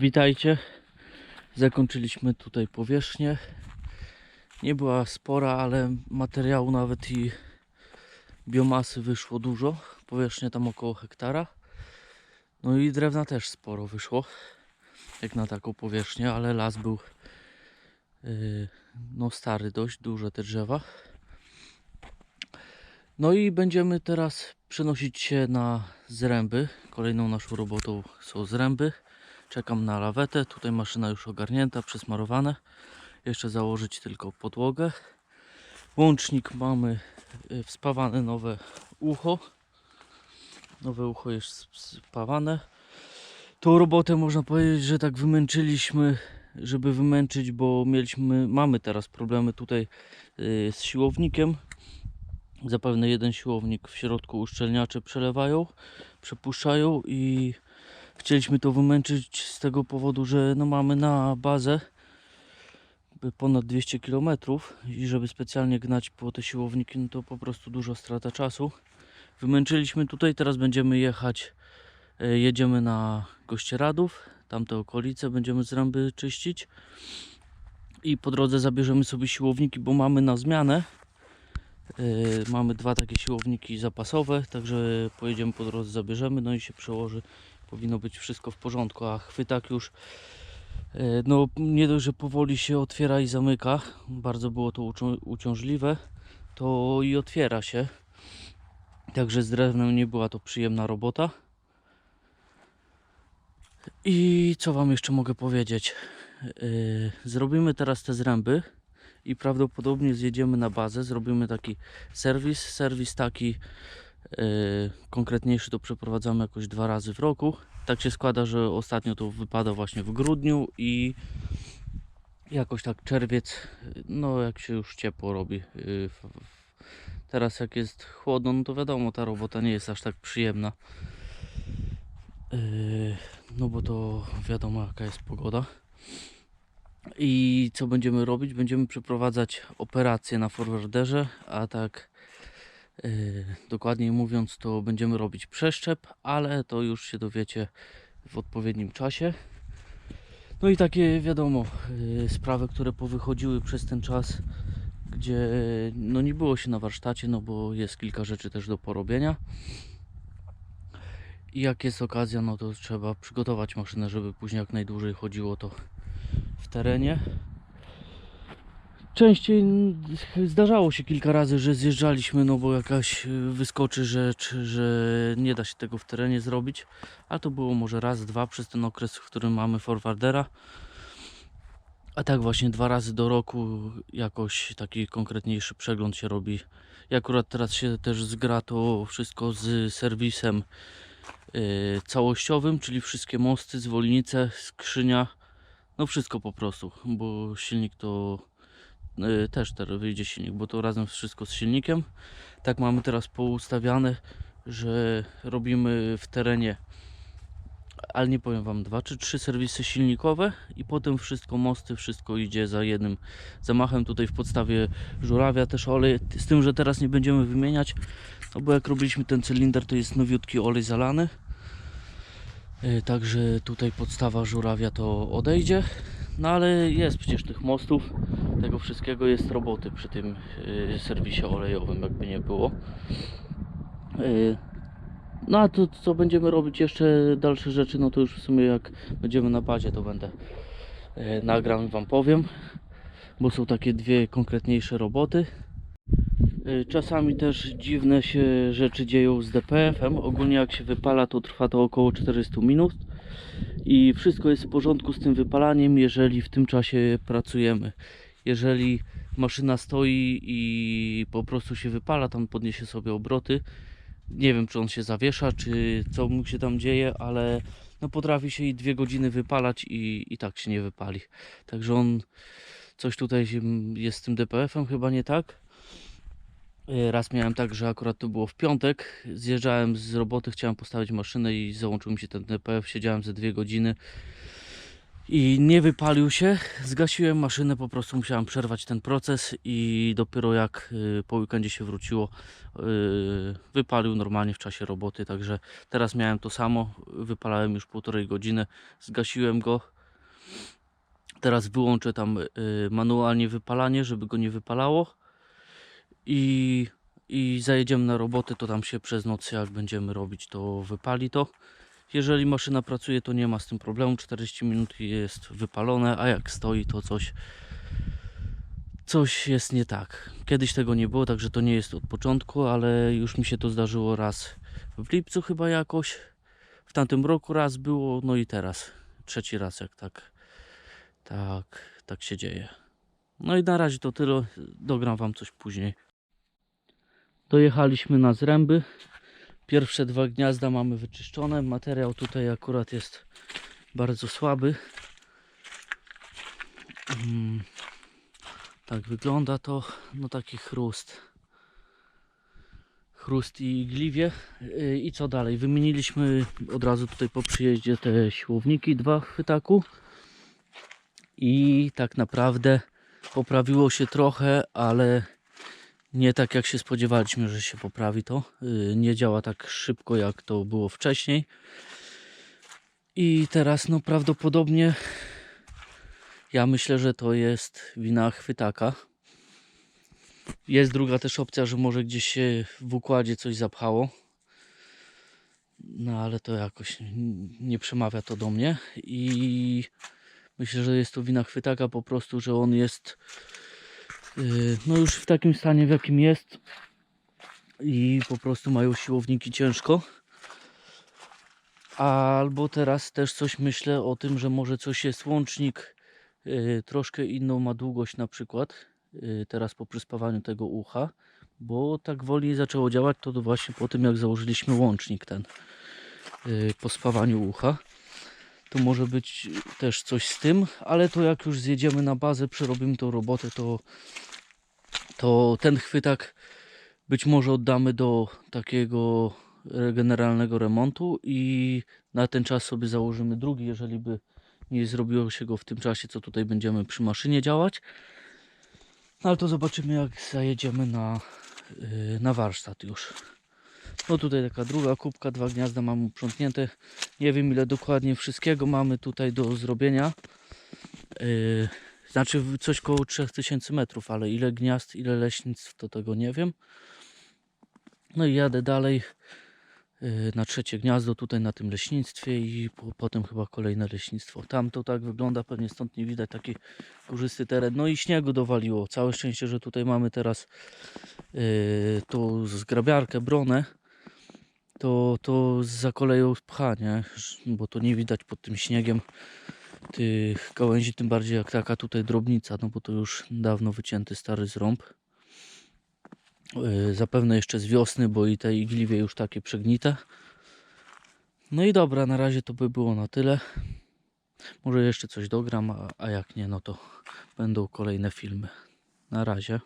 Witajcie. Zakończyliśmy tutaj powierzchnię. Nie była spora, ale materiału nawet i biomasy wyszło dużo. Powierzchnia tam około hektara. No i drewna też sporo wyszło. Jak na taką powierzchnię, ale las był yy, no stary dość, duże te drzewa. No i będziemy teraz przenosić się na zręby. Kolejną naszą robotą są zręby. Czekam na lawetę. Tutaj maszyna już ogarnięta, przesmarowane. Jeszcze założyć tylko podłogę. Łącznik mamy y, wspawane nowe ucho. Nowe ucho jest spawane. Tą robotę można powiedzieć, że tak wymęczyliśmy, żeby wymęczyć, bo mieliśmy, mamy teraz problemy tutaj y, z siłownikiem. Zapewne jeden siłownik w środku uszczelniacze przelewają, przepuszczają i chcieliśmy to wymęczyć z tego powodu, że no mamy na bazę ponad 200 km i żeby specjalnie gnać po te siłowniki, no to po prostu dużo strata czasu. Wymęczyliśmy tutaj, teraz będziemy jechać, e, jedziemy na Gościeradów, tamte okolice będziemy zręby czyścić i po drodze zabierzemy sobie siłowniki, bo mamy na zmianę. Yy, mamy dwa takie siłowniki zapasowe, także pojedziemy po drodze, zabierzemy, no i się przełoży. Powinno być wszystko w porządku, a chwytak już yy, no nie dość, że powoli się otwiera i zamyka, bardzo było to ucią- uciążliwe, to i otwiera się. Także z drewnem nie była to przyjemna robota. I co Wam jeszcze mogę powiedzieć? Yy, zrobimy teraz te zręby i prawdopodobnie zjedziemy na bazę, zrobimy taki serwis. Serwis taki konkretniejszy to przeprowadzamy jakoś dwa razy w roku. Tak się składa, że ostatnio to wypada właśnie w grudniu i jakoś tak czerwiec, no jak się już ciepło robi. W- Teraz jak jest chłodno, no to wiadomo, ta robota nie jest aż tak przyjemna. Yy, no bo to wiadomo jaka jest pogoda. I co będziemy robić? Będziemy przeprowadzać operację na forwarderze, a tak dokładniej mówiąc, to będziemy robić przeszczep, ale to już się dowiecie w odpowiednim czasie. No i takie wiadomo, yy, sprawy, które powychodziły przez ten czas, gdzie no nie było się na warsztacie, no bo jest kilka rzeczy też do porobienia. I jak jest okazja, no to trzeba przygotować maszynę, żeby później jak najdłużej chodziło to w terenie. Częściej zdarzało się kilka razy, że zjeżdżaliśmy, no bo jakaś y, wyskoczy rzecz, że nie da się tego w terenie zrobić, a to było może raz, dwa przez ten okres, w którym mamy forwardera. A tak właśnie dwa razy do roku jakoś taki konkretniejszy przegląd się robi. I akurat teraz się też zgra to wszystko z serwisem y, całościowym, czyli wszystkie mosty, zwolnice, skrzynia, no wszystko po prostu, bo silnik to y, też teraz wyjdzie silnik, bo to razem wszystko z silnikiem. Tak mamy teraz poustawiane, że robimy w terenie, ale nie powiem wam, dwa czy trzy serwisy silnikowe i potem wszystko mosty, wszystko idzie za jednym zamachem. Tutaj w podstawie żurawia też olej, z tym, że teraz nie będziemy wymieniać, no bo jak robiliśmy ten cylinder, to jest nowiutki olej zalany. Y, Także tutaj podstawa żurawia to odejdzie. No ale jest przecież tych mostów, tego wszystkiego jest roboty przy tym y, serwisie olejowym, jakby nie było. Y, No a to co będziemy robić jeszcze dalsze rzeczy, no to już w sumie jak będziemy na bazie to będę y, nagram i wam powiem, bo są takie dwie konkretniejsze roboty. Czasami też dziwne się rzeczy dzieją z DPF-em. Ogólnie jak się wypala to trwa to około 400 minut i wszystko jest w porządku z tym wypalaniem, jeżeli w tym czasie pracujemy. Jeżeli maszyna stoi i po prostu się wypala, tam podniesie sobie obroty. Nie wiem, czy on się zawiesza, czy co mu się tam dzieje, ale no potrafi się i dwie godziny wypalać i, i tak się nie wypali. Także on coś tutaj jest z tym DPF-em chyba nie tak. Y, Raz miałem tak, że akurat to było w piątek. Zjeżdżałem z roboty, chciałem postawić maszynę i załączył mi się ten DPF. Siedziałem ze dwie godziny i nie wypalił się. Zgasiłem maszynę, po prostu musiałem przerwać ten proces i dopiero jak y, po weekendzie się wróciło, y, wypalił normalnie w czasie roboty. Także teraz miałem to samo, wypalałem już półtorej godziny, zgasiłem go. Teraz wyłączę tam y, manualnie wypalanie, żeby go nie wypalało i, i zajedziemy na robotę, to tam się przez noc jak będziemy robić, to wypali to. Jeżeli maszyna pracuje, to nie ma z tym problemu. 40 minut jest wypalone, a jak stoi, to coś coś jest nie tak. Kiedyś tego nie było, także to nie jest od początku, ale już mi się to zdarzyło raz w lipcu chyba jakoś. W tamtym roku raz było, no i teraz trzeci raz jak tak tak tak się dzieje. No i na razie to tyle. Dogram wam coś później. Dojechaliśmy na zręby. Pierwsze dwa gniazda mamy wyczyszczone. Materiał tutaj akurat jest bardzo słaby. Mm, Tak wygląda to. No taki chrust. Chrust i gliwie. Yy, I co dalej? Wymieniliśmy od razu tutaj po przyjeździe te siłowniki, dwa chwytaku. I tak naprawdę poprawiło się trochę, ale nie tak jak się spodziewaliśmy, że się poprawi to. Yy, Nie działa tak szybko jak to było wcześniej. I teraz no prawdopodobnie ja myślę, że to jest wina chwytaka. Jest druga też opcja, że może gdzieś się w układzie coś zapchało. No ale to jakoś nie przemawia to do mnie i myślę, że jest to wina chwytaka po prostu, że on jest no już w takim stanie w jakim jest i po prostu mają siłowniki ciężko. Albo teraz też coś myślę o tym, że może coś jest łącznik yy, troszkę inną ma długość na przykład yy, teraz po przyspawaniu tego ucha, bo tak wolniej zaczęło działać to właśnie po tym jak założyliśmy łącznik ten po spawaniu ucha. To może być też coś z tym, ale to jak już zjedziemy na bazę, przerobimy tą robotę, to, to ten chwytak być może oddamy do takiego e, generalnego remontu i na ten czas sobie założymy drugi, jeżeli by nie zrobiło się go w tym czasie, co tutaj będziemy przy maszynie działać. No ale to zobaczymy jak zajedziemy na, yy, na warsztat już. No tutaj taka druga kubka, dwa gniazda mamy uprzątnięte. Nie wiem ile dokładnie wszystkiego mamy tutaj do zrobienia. Yy, znaczy coś koło 3000 metrów, ale ile gniazd, ile leśnictw to tego nie wiem. No i jadę dalej yy, na trzecie gniazdo tutaj na tym leśnictwie i po, potem chyba kolejne leśnictwo. Tam to tak wygląda, pewnie stąd nie widać taki górzysty teren. No i śniegu dowaliło. Całe szczęście, że tutaj mamy teraz yy, tą zgrabiarkę, bronę. To, to za koleją pcha, nie? Bo to nie widać pod tym śniegiem tych gałęzi, tym bardziej jak taka tutaj drobnica, no bo to już dawno wycięty stary zrąb. Yy, zapewne jeszcze z wiosny, bo i te igliwie już takie przegnite. No i dobra, na razie to by było na tyle. Może jeszcze coś dogram, a, a jak nie, no to będą kolejne filmy. Na razie.